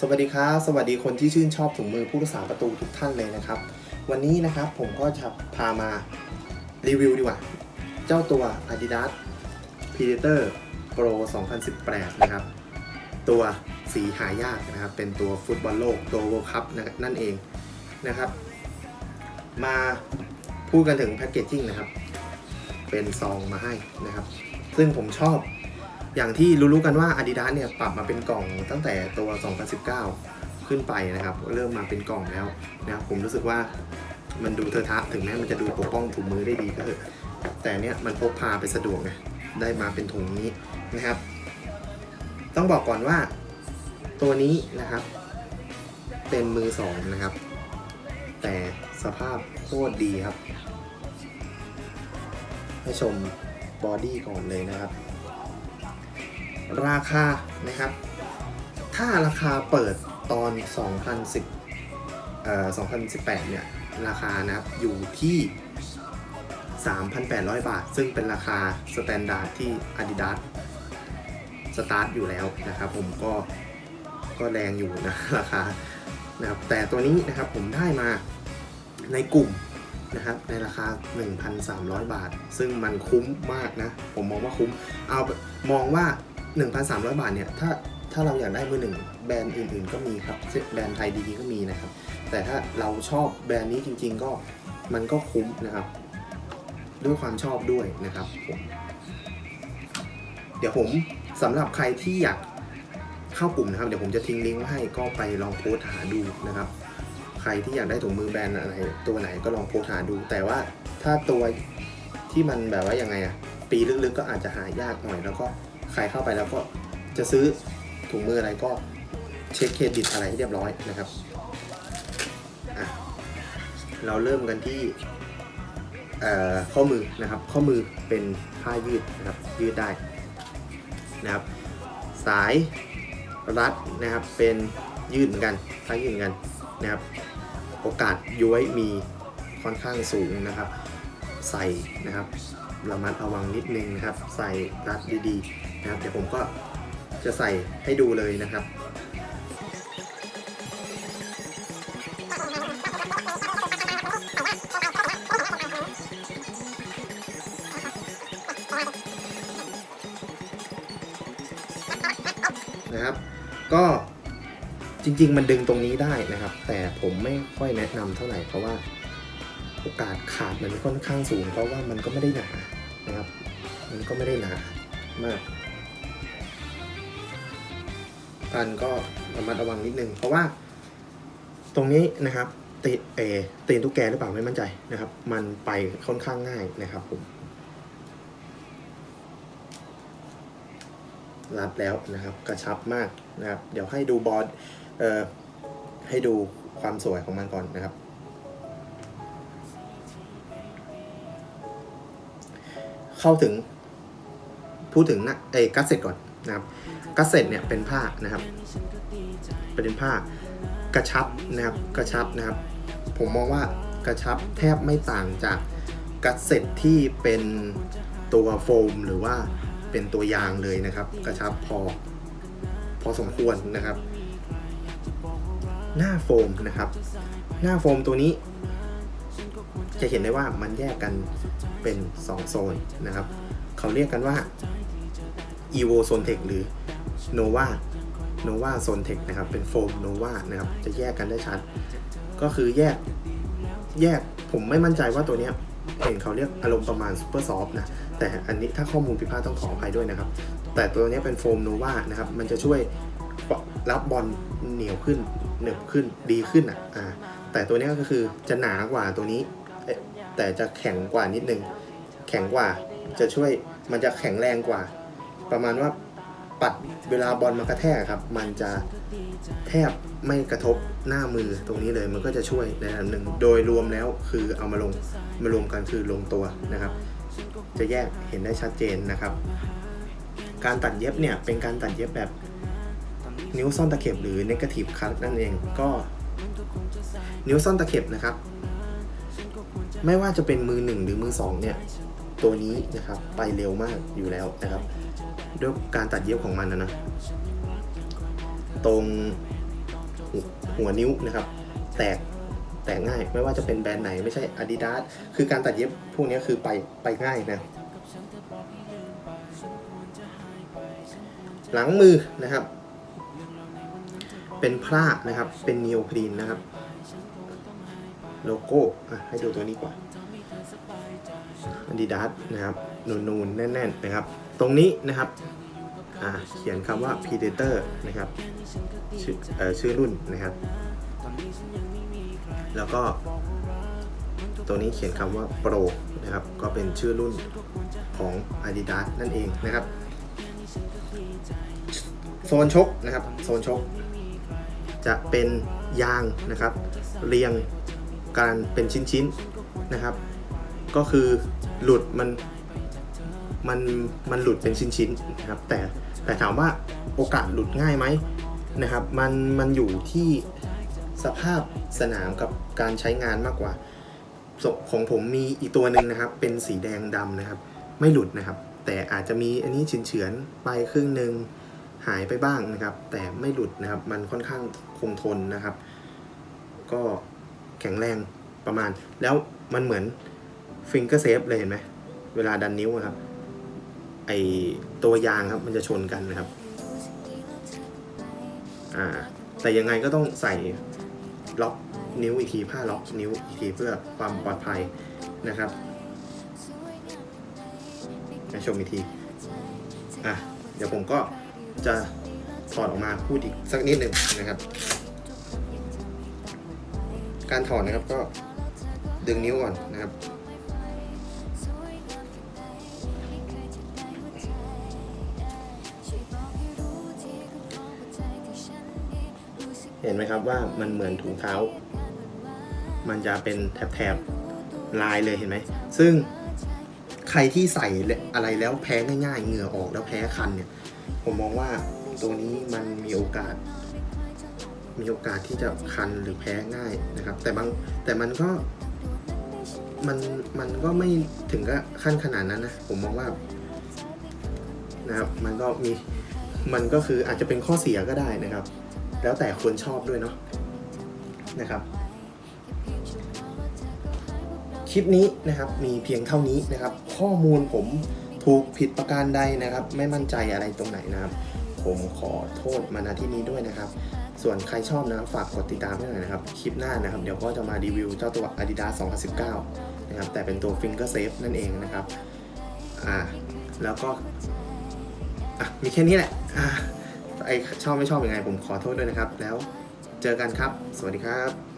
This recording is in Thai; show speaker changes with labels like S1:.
S1: สวัสดีครับ สวัสดีคนที่ชื่นชอบถุงมือผู้รักษาประตูทุกท่านเลยนะครับ วันนี้นะครับผมก็จะพามารีวิวดีกว่า เจ้าตัว Adidas Predator Pro 2018 นะครับ ตัวสีหายากนะครับ เป็นตัวฟุตบอลโลกตัว World Cup นั่นเองนะครับ มาพูดกันถึงแพคเกจจิ้งนะครับ เป็นซองมาให้นะครับ ซึ่งผมชอบ อย่างที่รู้ๆกันว่า Adidas เนี่ยปรับมาเป็นกล่องตั้งแต่ตัว 2019 ขึ้นไปนะครับ เริ่มมาเป็นกล่องแล้วนะครับผมรู้สึกว่ามันดูเทอะทะถึงแม้มันจะดูปกป้องถุงมือได้ดีก็เถอะแต่เนี่ยมันพกพาไปสะดวกไงได้มาเป็นถุงนี้นะครับ ต้องบอกก่อนว่าตัวนี้นะครับ เป็นมือสองนะครับ แต่สภาพโคตรดีครับ ให้ชมบอดี้ก่อนเลยนะครับ ราคานะครับ ถ้าราคาเปิดตอน 2010เอ่อ2018 เนี่ย ราคานะครับอยู่ที่ 3,800 บาท ซึ่งเป็นราคาสแตนดาร์ดที่ Adidas สตาร์ทอยู่แล้วนะครับ ผมก็ก็แรงอยู่นะราคานะครับแต่ตัวนี้นะครับผมได้มาในกลุ่มนะครับในราคา 1,300 บาท ซึ่งมันคุ้มมากนะ ผมมองว่าคุ้ม เอามองว่า 1,300 บาทเนี่ยถ้าถ้าเราอยากได้มือหนึ่งแบรนด์อื่น ๆ ก็มีครับแบรนด์ไทยดีๆก็มีนะครับ แต่ถ้าเราชอบแบรนด์นี้จริง ๆ ก็มันก็คุ้มนะครับ ด้วยความชอบด้วยนะครับผมเดี๋ยวผมสำหรับใครที่อยากเข้ากลุ่มนะครับ เดี๋ยวผมจะทิ้งลิงก์ไว้ให้ก็ไปลองโพสหาดูนะครับ ใครที่อยากได้ถุงมือแบรนด์อะไรตัวไหนก็ลองโพสหาดู แต่ว่าถ้าตัวที่มันแบบว่ายังไงอะปีลึกๆก็อาจจะหายากหน่อยแล้วก็ ใครเข้าไปแล้วก็จะซื้อถุงมืออะไรก็เช็คเครดิตอะไรให้เรียบร้อยนะครับเราเริ่มกันที่ข้อมือนะครับ ข้อมือเป็นผ้ายืดนะครับยืดได้นะครับ สายรัดนะครับเป็นยืดเหมือนกันผ้ายืดเหมือนกันนะครับ โอกาสย้วยมีค่อนข้างสูงนะครับ ใส่นะครับ ระมัดระวังนิดนึงนะครับ ใส่รัดดีๆนะครับ เดี๋ยวผมก็จะใส่ให้ดูเลยนะครับนะครับก็จริง ๆ มันดึงตรงนี้ได้นะครับ แต่ผมไม่ค่อยแนะนำเท่าไหร่เพราะว่าโอกาสขาดมันค่อนข้างสูงเพราะว่ามันก็ไม่ได้หนา ก็ไม่ได้หนามากกันก็ระมัดระวังนิดนึง เพราะว่า ตรงนี้นะครับตีเอตีนตุ๊กแกหรือเปล่าไม่มั่นใจนะครับ มันไปค่อนข้างง่ายนะครับผมรัดแล้วนะครับกระชับมากนะครับ เดี๋ยวให้ดูบอลเอ่อให้ดูความสวยของมันก่อนนะครับ เข้าถึง พูดถึงนะเอยกัสเซ็ตก่อนนะครับกัสเซ็ตเนี่ยเป็นผ้านะครับ เป็นผ้ากระชับนะครับกระชับนะครับ ผมมองว่ากระชับแทบไม่ต่างจากกัสเซ็ตที่เป็นตัวโฟมหรือว่าเป็นตัวยางเลยนะครับ กระชับพอพอสมควรนะครับ หน้าโฟมนะครับ หน้าโฟมตัวนี้ จะเห็นได้ว่ามันแยกกันเป็น 2 โซนนะครับ เขาเรียกกันว่า evo zone tech หรือ nova nova zone tech นะครับ เป็นโฟม nova นะครับ จะแยกกันได้ชัด ก็คือแยก แยก ผมไม่มั่นใจว่าตัวเนี้ยเห็นเขาเรียกอารมณ์ประมาณ super soft นะ แต่อันนี้ถ้าข้อมูลผิดพลาดต้องขออภัยด้วยนะครับ แต่ตัวเนี้ยเป็นโฟม nova นะครับ มันจะช่วยรับบอลเหนียวขึ้น เหนึบขึ้น ดีขึ้นอะ อ่า แต่ตัวเนี้ยก็คือจะหนากว่าตัวนี้ แต่จะแข็งกว่านิดนึง แข็งกว่า จะช่วย มันจะแข็งแรงกว่า ประมาณว่าปัดเวลาบอลมากระแทกครับ มันจะแทบไม่กระทบหน้ามือตรงนี้เลย มันก็จะช่วยในระดับหนึ่งโดยรวมแล้วคือเอามาลงมารวมกันคือลงตัวนะครับ จะแยกเห็นได้ชัดเจนนะครับ การตัดเย็บเนี่ยเป็นการตัดเย็บแบบนิ้วซ่อนตะเข็บหรือ negative cut นั่นเองก็นิ้วซ่อนตะเข็บนะครับ ไม่ว่าจะเป็นมือหนึ่งหรือมือสองเนี่ยตัวนี้นะครับไปเร็วมากอยู่แล้วนะครับ ด้วยการตัดเย็บของมันนะนะ ตรงหัวนิ้วนะครับ แตกแตกง่ายไม่ว่าจะเป็นแบรนด์ไหนไม่ใช่ Adidas คือการตัดเย็บพวกนี้คือไปไปง่ายนะ หลังมือนะครับ เป็นผ้านะครับ เป็นนีโอพรีนนะครับ โลโก้อะให้ดูตัวนี้ก่อน Adidas นะครับ นูนๆแน่นๆนะครับ ตรงนี้นะครับเขียนคำว่า Predator นะครับชื่อเอ่อชื่อรุ่นนะครับ แล้วก็ ตัวนี้เขียนคำว่า Pro นะครับ ก็เป็นชื่อรุ่นของ Adidas นั่นเองนะครับ โซนชกนะครับ โซนชก จะเป็นยางนะครับ เรียงกันเป็นชิ้นๆนะครับ ก็คือหลุดมัน มันมันหลุดเป็นชิ้นๆนะครับแต่แต่ถามว่าโอกาสหลุดง่ายไหมนะครับมันมันอยู่ที่สภาพสนามกับการใช้งานมากกว่าของผมมีอีกตัวหนึ่งนะครับ เป็นสีแดงดำนะครับ ไม่หลุดนะครับ แต่อาจจะมีอันนี้เฉือนๆไปครึ่งหนึ่งหายไปบ้างนะครับ แต่ไม่หลุดนะครับ มันค่อนข้างคงทนนะครับ ก็แข็งแรงประมาณ แล้วมันเหมือนฟิงเกอร์เซฟเลยเห็นไหมเวลาดันนิ้วครับ ไอตัวยางครับมันจะชนกันนะครับอ่าแต่ยังไงก็ต้องใส่ล็อกนิ้วอีกทีผ้าล็อกนิ้วอีกทีเพื่อความปลอดภัยนะครับมาชมอีกทีอะเดี๋ยวผมก็จะถอดออกมาพูดอีกสักนิดหนึ่งนะครับ การถอดนะครับก็ดึงนิ้วก่อนนะครับ เห็นไหมครับว่ามันเหมือนถุงเท้า มันจะเป็นแถบๆลายเลยเห็นไหม ซึ่งใครที่ใส่อะไรแล้วแพ้ง่ายๆ เหงื่อออกแล้วแพ้คันเนี่ย ผมมองว่าตัวนี้มันมีโอกาส มีโอกาสที่จะคันหรือแพ้ง่ายนะครับ แต่บางแต่มันก็มันมันก็ไม่ถึงกับขั้นขนาดนั้นนะ ผมมองว่านะครับ มันก็มีมันก็คืออาจจะเป็นข้อเสียก็ได้นะครับ แล้วแต่คนชอบด้วยเนาะนะครับ คลิปนี้นะครับมีเพียงเท่านี้นะครับ ข้อมูลผมถูกผิดประการใดนะครับ ไม่มั่นใจอะไรตรงไหนนะครับ ผมขอโทษมาณที่นี้ด้วยนะครับ ส่วนใครชอบนะฝากกดติดตามให้หน่อยนะครับ คลิปหน้านะครับ เดี๋ยวก็จะมารีวิวเจ้าตัว Adidas 2019 นะครับ แต่เป็นตัว Finger Safe นั่นเองนะครับอ่าแล้วก็อะมีแค่นี้แหละอ่า ไอชอบไม่ชอบยังไงผมขอโทษด้วยนะครับ แล้วเจอกันครับ สวัสดีครับ